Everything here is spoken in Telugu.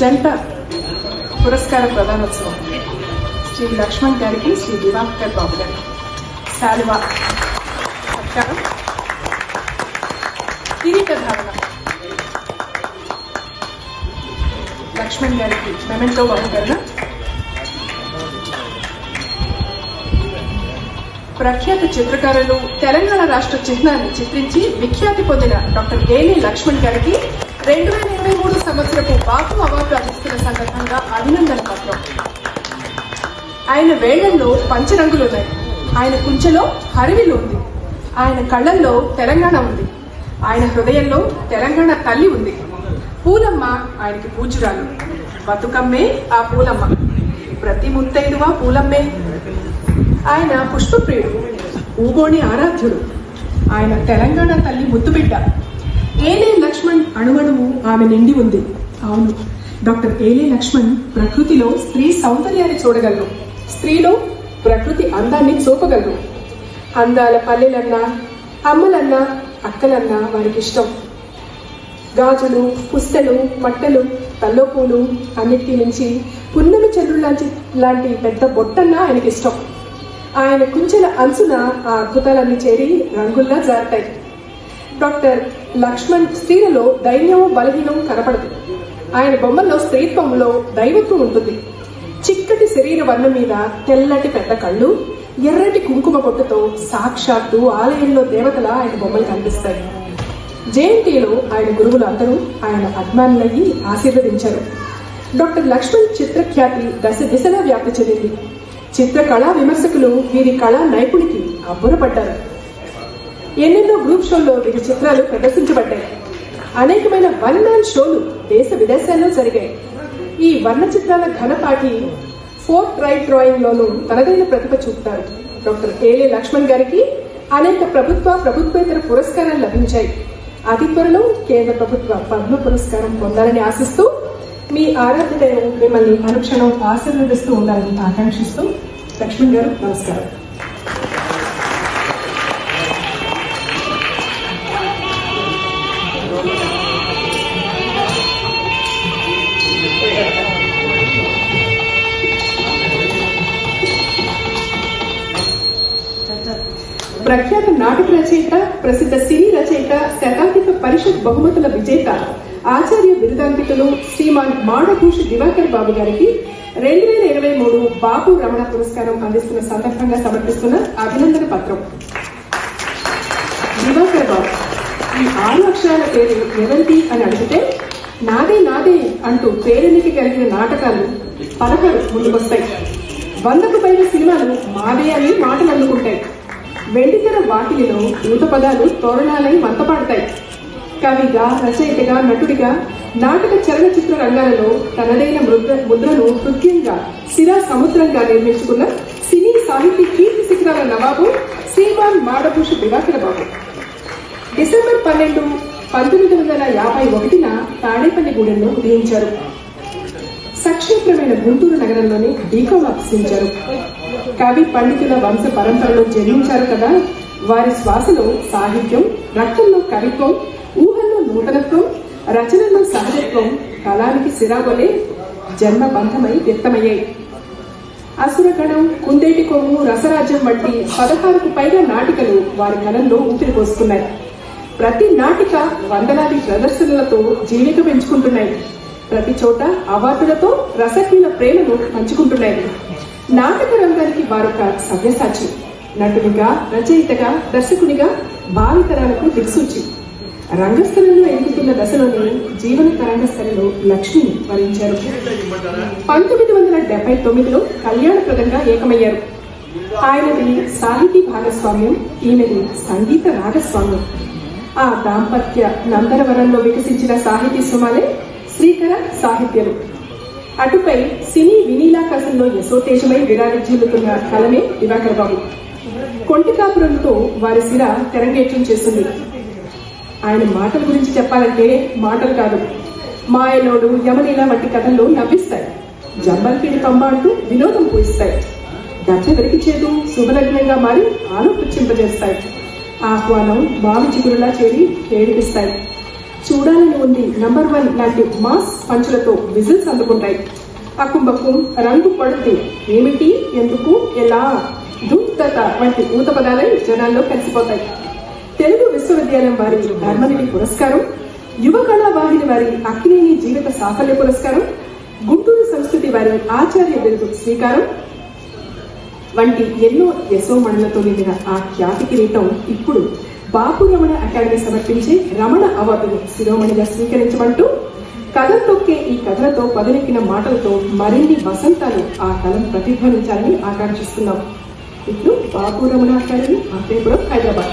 జంట పురస్కార ప్రధానోత్సవం. శ్రీ లక్ష్మణ్ గారికి శ్రీ దివాకర్ బాబు గారికి శాలువా. సత్కారం ధారణ లక్ష్మణ్ గారికి మెమెంటో బహుకరణ ప్రఖ్యాత చిత్రకారులు తెలంగాణ రాష్ట్ర చిహ్నాన్ని చిత్రించి విఖ్యాతి పొందిన డాక్టర్ ఏలి లక్ష్మణ్ గారికి రెండు వేల ఇరవై మూడు సంవత్సరపు బాపు అవార్డు అందిస్తున్న సందర్భంగా అభినందన పత్రం. ఆయన వేళ్ళలో పంచరంగులున్నాయి ఆయన కుంచెలో హరివిలు ఉంది. ఆయన కళ్ళల్లో తెలంగాణ ఉంది. ఆయన హృదయంలో తెలంగాణ తల్లి ఉంది. పూలమ్మ ఆయనకి పూజురాలు బతుకమ్మే ఆ పూలమ్మ. ప్రతి ముత్తైదువా పూలమ్మే. ఆయన పుష్పప్రియుడు ఊగోని ఆరాధ్యుడు. ఆయన తెలంగాణ తల్లి ముద్దుబిడ్డ. ఏలే అణువణువు ఆమె నిండి ఉంది. అవును. డాక్టర్ ఏలే లక్ష్మణ్ ప్రకృతిలో స్త్రీ సౌందర్యాన్ని చూడగలరు. స్త్రీలో ప్రకృతి అందాన్ని చూపగలరు. అందాల పల్లెలన్నా అమ్మలన్నా అక్కలన్నా వారికి ఇష్టం. గాజులు పుస్తలు మట్టలు తల్లోపూలు అన్నిటికీ మించి పున్నమి చంద్రుడు లాంటి లాంటి పెద్ద బొట్టన్నా ఆయనకి ఇష్టం ఆయన కుంచెల అంచున ఆ అద్భుతాలన్నీ చేరి రంగుల్లా జారుతాయి. డాక్టర్ లక్ష్మణ్ స్త్రీలలో ధైర్యం బలహీనం కనపడదు. ఆయన బొమ్మల్లో స్త్రీత్వంలో దైవత్వం ఉంటుంది. చిక్కటి శరీర వర్ణం మీద తెల్లటి పెద్ద కళ్ళు ఎర్రటి కుంకుమ పొట్టుతో సాక్షాత్తు ఆలయంలో దేవతల ఆయన బొమ్మలు కనిపిస్తాయి. జేఎన్టీలో ఆయన గురువులు అందరూ ఆయన అభిమానులయ్యి ఆశీర్వదించారు. డాక్టర్ లక్ష్మణ్ చిత్రఖ్యాతి దశ దిశగా వ్యాప్తి చెందింది. చిత్రకళా విమర్శకులు వీరి కళా నైపుణికి అబ్బురపడ్డారు. ఎన్నెన్నో గ్రూప్ షోల్లో వీరి చిత్రాలు ప్రదర్శించబడ్డాయి. అనేకమైన వన్ మ్యాన్ షోలు దేశ విదేశాల్లో జరిగాయి. ఈ వర్ణ చిత్రాల ఘనపాటి ఫోర్త్ రైట్ డ్రాయింగ్ లోనూ తనదైన ప్రతిభ చూపుతారు. డాక్టర్ ఏలే లక్ష్మణ్ గారికి అనేక ప్రభుత్వ ప్రభుత్వేతర పురస్కారాలు లభించాయి. అతి త్వరలో కేంద్ర ప్రభుత్వ పద్మ పురస్కారం పొందాలని ఆశిస్తూ మీ ఆరాధన మిమ్మల్ని అనుక్షణం ఆశీర్వదిస్తూ ఉండాలని ఆకాంక్షిస్తూ లక్ష్మణ్ గారు నమస్కారం. ప్రఖ్యాత నాటక రచయిత ప్రసిద్ధ సినీ రచయిత శతాధిక పరిషత్ బహుమతుల విజేత ఆచార్య బిరుదాంకితులు శ్రీమాన్ మాడభూషి దివాకర్ బాబు గారికి రెండు వేల ఇరవై మూడు బాబు రమణ పురస్కారం అందిస్తున్న సందర్భంగా సమర్పిస్తున్న అభినందన పత్రం. దివాకర్ బాబు ఈ ఆరు అక్షరాల పేరు ఎవరిది అని అడిగితే నాదే నాదే అంటూ పేరెన్నికి కలిగిన నాటకాలు పదహారు ముందుకొస్తాయి. వందకు పైన సినిమాలు మాదే అని మాటలు అందుకుంటాయి. వెండితెర వాటిలో యువత పదాలు తోరణాలై మంతపడతాయి కవిగా రచయితగా నటుడిగా నాటక చలనచిత్ర రంగాలలో తనదైన ముద్ర ముద్రను హృదయంగా శిరా సముద్రంగా నిర్మించుకున్న సినీ సాహితీ కీర్తి శిఖరాల నవాబు శ్రీమాన్ మాడభూషి దివాకర బాబు. డిసెంబర్ పన్నెండు పంతొమ్మిది వందల యాభై ఒకటిన తాడేపల్లిగూడెంలో ఉదయించారు. సక్షేత్రమైన గుంటూరు నగరంలోని డీకం కవి పండితుల వంశ పరంపరలో జన్మించారు కదా. వారి శ్వాసలో సాహిత్యం రక్తంలో కవిత్వం ఊహల్లో నూతనత్వం రచనలో సహజత్వం కళానికి సిరావలే జన్మ బంధమై వ్యక్తమయ్యాయి. అసురగణం కుందేటి కొమ్ము రసరాజ్యం వంటి పదహారుకు పైగా నాటికలు వారి కళల్లో ఊపిరి పోసుకున్నాయి. ప్రతి నాటిక వందలాది ప్రదర్శనలతో జీవిక పెంచుకుంటున్నాయి ప్రతి చోట అవార్డులతో రసజ్ఞుల ప్రేమను పంచుకుంటున్నాయి. నాటక రంగానికి వారొక సవ్యసాచి. నటునిగా రచయితగా దర్శకునిగా భావితరాలకు దిక్సూచి. రంగస్థలంలో ఎదుగుతున్న దశలోనే జీవన తరంగస్థలలో లక్ష్మిని వరించారు. పంతొమ్మిది వందల డెబ్బై తొమ్మిదిలో కళ్యాణప్రదంగా ఏకమయ్యారు. ఆయనది సాహితీ భాగస్వామ్యం ఈమెది సంగీత రాగస్వామ్యం. ఆ దాంపత్య నందరవరంలో వికసించిన సాహితీ సుమాలే శ్రీకర సాహిత్యలు అటుపై సినీ వినీలాకాశంలో యశోతేజమై విరాజిల్లుతున్న కలమే దివాకర్ బాబు. కొంటికాపురంతో వారి సిర తెరంగేట్యం చేస్తుంది. ఆయన మాటల గురించి చెప్పాలంటే మాటలు కాదు. మాయలోడు యమలీల వంటి కథల్లో నవ్విస్తాయి. జంబల్పీడి పంబ అంటూ వినోదం పూయిస్తాయి దట్టెవరికి చేదు శుభలగ్నంగా మారి ఆలోపించింపజేస్తాయి ఆహ్వానం బావి చిగురులా చేరి ఏడిపిస్తాయి. చూడాలని ఉంది నంబర్ వన్ లాంటి మాస్ పంచులతో విజిల్స్ అందుకుంటాయి. అకుంబకుం రంగు పడుతుంది. ఏమిటి? ఎందుకు? ఎలా? ధూప్తత వంటి ఊత పదాలై జనాల్లో కలిసిపోతాయి. తెలుగు విశ్వవిద్యాలయం వారి ధర్మనిధి పురస్కారం యువ కళా వాహిని వారి అక్కినేని జీవిత సాఫల్య పురస్కారం గుంటూరు సంస్కృతి వారి ఆచార్య బిరుదు స్వీకారం వంటి ఎన్నో యశోమణులతో నిండిన ఆ ఖ్యాతి కిరీటం ఇప్పుడు బాపు రమణ అకాడమీ సమర్పించే రమణ అవార్డును శిరోమణిగా స్వీకరించమంటూ కథం తొక్కే ఈ కథలతో పదునెక్కిన మాటలతో మరిన్ని వసంతాలు ఆ కలం ప్రతిధ్వనించాలని ఆకాంక్షిస్తున్నాం. ఇప్పుడు బాపు రమణ అకాడమీ ఆత్రేయపురం హైదరాబాద్.